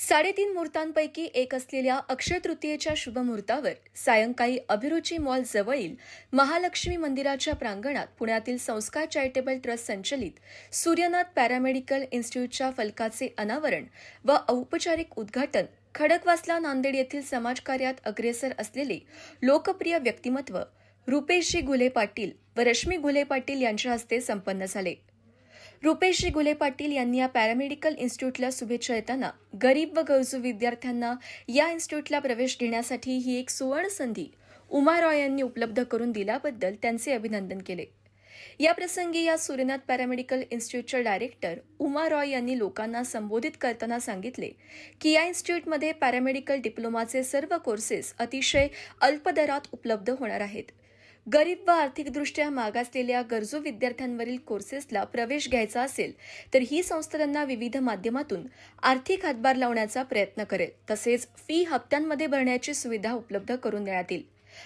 साडेतीन मुहूर्तांपैकी एक असलेल्या अक्षय तृतीयेच्या शुभमुहूर्तावर सायंकाळी अभिरुची मॉल जवळील महालक्ष्मी मंदिराच्या प्रांगणात पुण्यातील संस्कार चॅरिटेबल ट्रस्ट संचलित सूर्यनाथ पॅरामेडिकल इन्स्टिट्यूटच्या फलकाचे अनावरण व औपचारिक उद्घाटन खडकवासला नांदेड येथील समाजकार्यात अग्रेसर असलेले लोकप्रिय व्यक्तिमत्व रुपेशजी घुले पाटील व रश्मी घुले पाटील यांच्या हस्ते संपन्न झाले. रुपेशजी गुले पाटील यांनी या पॅरामेडिकल इन्स्टिट्यूटला शुभेच्छा देताना गरीब व गरजू विद्यार्थ्यांना या इन्स्टिट्यूटला प्रवेश घेण्यासाठी ही एक सुवर्ण संधी उमा रॉय यांनी उपलब्ध करून दिल्याबद्दल त्यांचे अभिनंदन केले. या प्रसंगी या सूर्यनाथ पॅरामेडिकल इन्स्टिट्यूटच्या डायरेक्टर उमा रॉय यांनी लोकांना संबोधित करताना सांगितले की या इन्स्टिट्यूटमध्ये पॅरामेडिकल डिप्लोमाचे सर्व कोर्सेस अतिशय अल्प दरात उपलब्ध होणार आहेत. गरीब व आर्थिकदृष्ट्या मागासलेल्या गरजू विद्यार्थ्यांवरील कोर्सेसला प्रवेश घ्यायचा असेल तर ही संस्था त्यांना विविध माध्यमातून आर्थिक हातभार लावण्याचा प्रयत्न करेल. तसेच फी हप्त्यांमध्ये भरण्याची सुविधा उपलब्ध करून देण्यात येईल.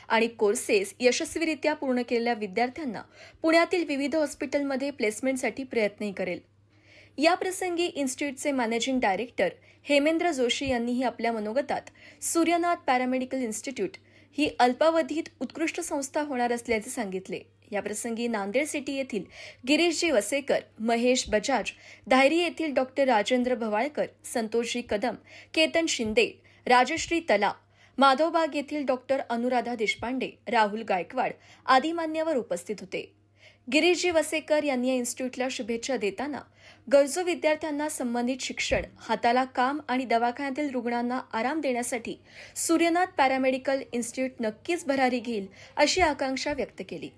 आणि कोर्सेस यशस्वीरित्या पूर्ण केलेल्या विद्यार्थ्यांना पुण्यातील विविध हॉस्पिटलमध्ये प्लेसमेंटसाठी प्रयत्नही करेल. या प्रसंगी इन्स्टिट्यूटचे मॅनेजिंग डायरेक्टर हेमेंद्र जोशी यांनीही आपल्या मनोगतात सूर्यनाथ पॅरामेडिकल इन्स्टिट्यूट ही अल्पावधीत उत्कृष्ट संस्था होणार असल्याचे सांगितले. याप्रसंगी नांदेड सिटी येथील गिरीशजी वसेकर महेश बजाज धायरी येथील डॉक्टर राजेंद्र भवाळकर संतोषजी कदम केतन शिंदे राजश्री तला माधवबाग येथील डॉक्टर अनुराधा देशपांडे राहुल गायकवाड आदी मान्यवर उपस्थित होते. गिरीजी वसेकर यांनी या इन्स्टिट्यूटला शुभेच्छा देताना गरजू विद्यार्थ्यांना संबंधित शिक्षण हाताला काम आणि दवाखान्यातील रुग्णांना आराम देण्यासाठी सूर्यनाथ पॅरामेडिकल इन्स्टिट्यूट नक्कीच भरारी घेईल अशी आकांक्षा व्यक्त केली.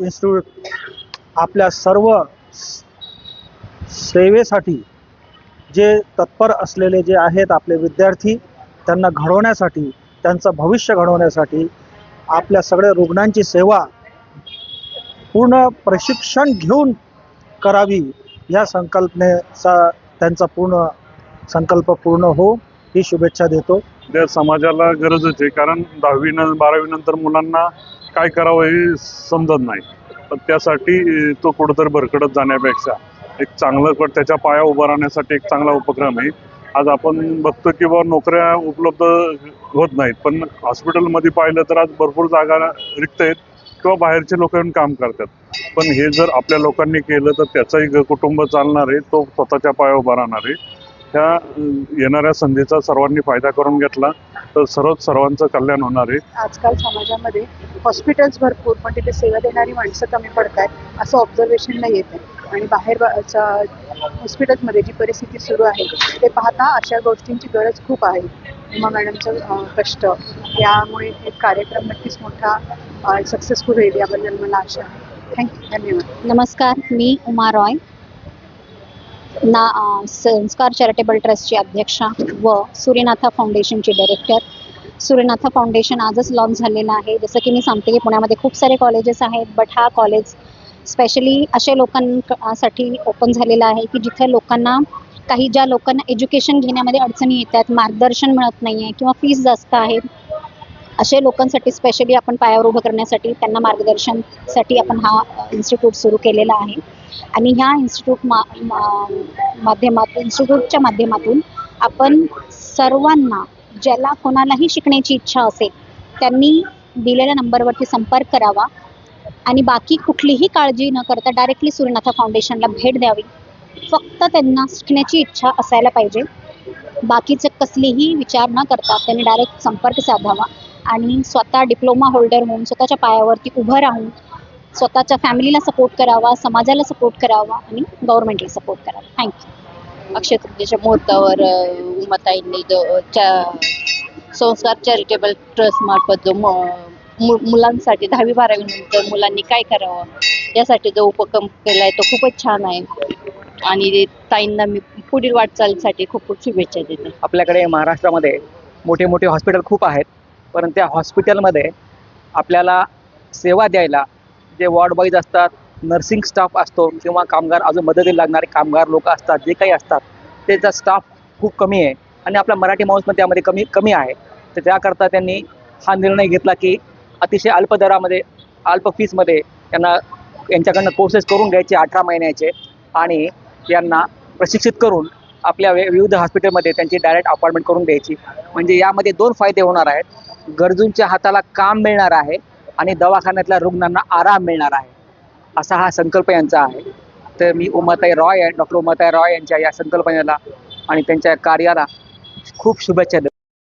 इन्स्टिट्यूट आपल्या सर्व सेवेसाठी जे तत्पर असलेले जे आहेत आपले विद्यार्थी त्यांना घडवण्यासाठी त्यांचं भविष्य घडवण्यासाठी आपल्या सगळ्या रुग्णांची सेवा पूर्ण प्रशिक्षण घेऊन करावी या संकल्पनेचा त्यांचा पूर्ण संकल्प पूर्ण हो ही शुभेच्छा देतो. त्या समाजाला गरज होते कारण दहावी न बारावी नंतर मुलांना काय करावं हे समजत नाही. त्यासाठी तो कुठंतरी भरकडत जाण्यापेक्षा एक चांगलं पण त्याच्या पाया उभा राहण्यासाठी एक चांगला उपक्रम आहे. आज आपण बघतो की बा नोकऱ्या उपलब्ध होत नाहीत. पण हॉस्पिटलमध्ये पाहिलं तर आज भरपूर जागा रिक्त आहेत किंवा बाहेरचे लोक येऊन काम करतात. पण हे जर आपल्या लोकांनी केलं तर त्याचाही कुटुंब चालणार आहे तो स्वतःच्या पाया उभा राहणार आहे. ह्या येणाऱ्या संधीचा सर्वांनी फायदा करून घेतला तर सर्व सर्वांचं कल्याण होणार आहे. आजकाल समाजामध्ये हॉस्पिटल्स भरपूर पण तिथे सेवा देणारी माणसं कमी पडत आहेत असं ऑब्झर्वेशनला येत आहे आणि बाहेर हॉस्पिटल्समध्ये जी परिस्थिती सुरू आहे ते पाहता अशा गोष्टींची गरज खूप आहे. उमा मॅडमचं कष्ट यामुळे एक कार्यक्रम नक्कीच मोठा सक्सेसफुल होईल याबद्दल मला आशा आहे. थँक्यू धन्यवाद. नमस्कार मी उमा रॉय. ना संस्कार चॅरिटेबल ट्रस्टची अध्यक्षा व सूर्यनाथा फाउंडेशनची डायरेक्टर. सूर्यनाथा फाउंडेशन आजच लॉन्च झालेलं आहे. जसं की मी सांगते की पुण्यामध्ये खूप सारे कॉलेजेस आहेत बट हा कॉलेज स्पेशली अशा लोकांसाठी ओपन झालेला आहे की जिथे लोकांना काही ज्या लोकांना एज्युकेशन घेण्यामध्ये अडचणी येतात मार्गदर्शन मिळत नाही आहे किंवा फीस जास्त आहे अशा लोकांसाठी स्पेशली आपण पायावर उभं करण्यासाठी त्यांना मार्गदर्शनसाठी आपण हा इन्स्टिट्यूट सुरू केलेला आहे. आणि ह्या इन्स्टिट्यूट मा मा- माध्यमातून इन्स्टिट्यूटच्या माध्यमातून आपण सर्वांना ज्याला कोणालाही शिकण्याची इच्छा असेल त्यांनी दिलेल्या नंबरवरती संपर्क करावा. आणि बाकी कुठलीही काळजी न करता डायरेक्टली सूर्यनाथा फाउंडेशनला भेट द्यावी. फक्त त्यांना शिकण्याची इच्छा असायला पाहिजे. बाकीचं कसलीही विचार न करता त्यांनी डायरेक्ट संपर्क साधावा आणि स्वतः डिप्लोमा होल्डर होऊन स्वतःच्या पायावरती उभं राहून स्वतःच्या फॅमिलीला सपोर्ट करावा समाजाला सपोर्ट करावा आणि गव्हर्नमेंटला सपोर्ट करावा. थँक्यू अक्षय तृतीयेच्या मुहूर्तावर अ, उमाताईंनी जो च्या संस्कार चॅरिटेबल ट्रस्ट मार्फत जो मु- मुलांसाठी दहावी बारावी नंतर मुलांनी काय करावं? यासाठी जो उपक्रम केला आहे तो खूपच छान आहे. आणि ताईंना मी पुढील वाटचालीसाठी खूप खूप शुभेच्छा देते. आपल्याकडे महाराष्ट्रामध्ये मोठे मोठे हॉस्पिटल खूप आहेत. परंतु त्या हॉस्पिटलमध्ये आपल्याला सेवा द्यायला जे वॉर्ड बॉईज असतात नर्सिंग स्टाफ असतो किंवा कामगार अजून मदतीला लागणारे कामगार लोक असतात जे काही असतात त्याचा स्टाफ खूप कमी आहे. आणि आपला मराठी माणूस पण त्यामध्ये कमी कमी आहे. तर त्याकरता त्यांनी हा निर्णय घेतला की अतिशय अल्प दरामध्ये अल्प फीसमध्ये त्यांना यांच्याकडनं कोर्सेस करून घ्यायचे अठरा महिन्याचे आणि यांना प्रशिक्षित करून आपल्या विविध हॉस्पिटलमध्ये त्यांची डायरेक्ट अपॉइंटमेंट करून द्यायची. म्हणजे यामध्ये दोन फायदे होणार आहेत. गरजूंच्या हाताला काम मिळणार आहे आणि दवाखान्यातल्या रुग्णांना आराम मिळणार आहे. असा हा संकल्प यांचा आहे. तर मी उमाताई रॉय डॉक्टर उमाताई रॉय यांच्या या संकल्पनेला आणि त्यांच्या कार्याला खूप शुभेच्छा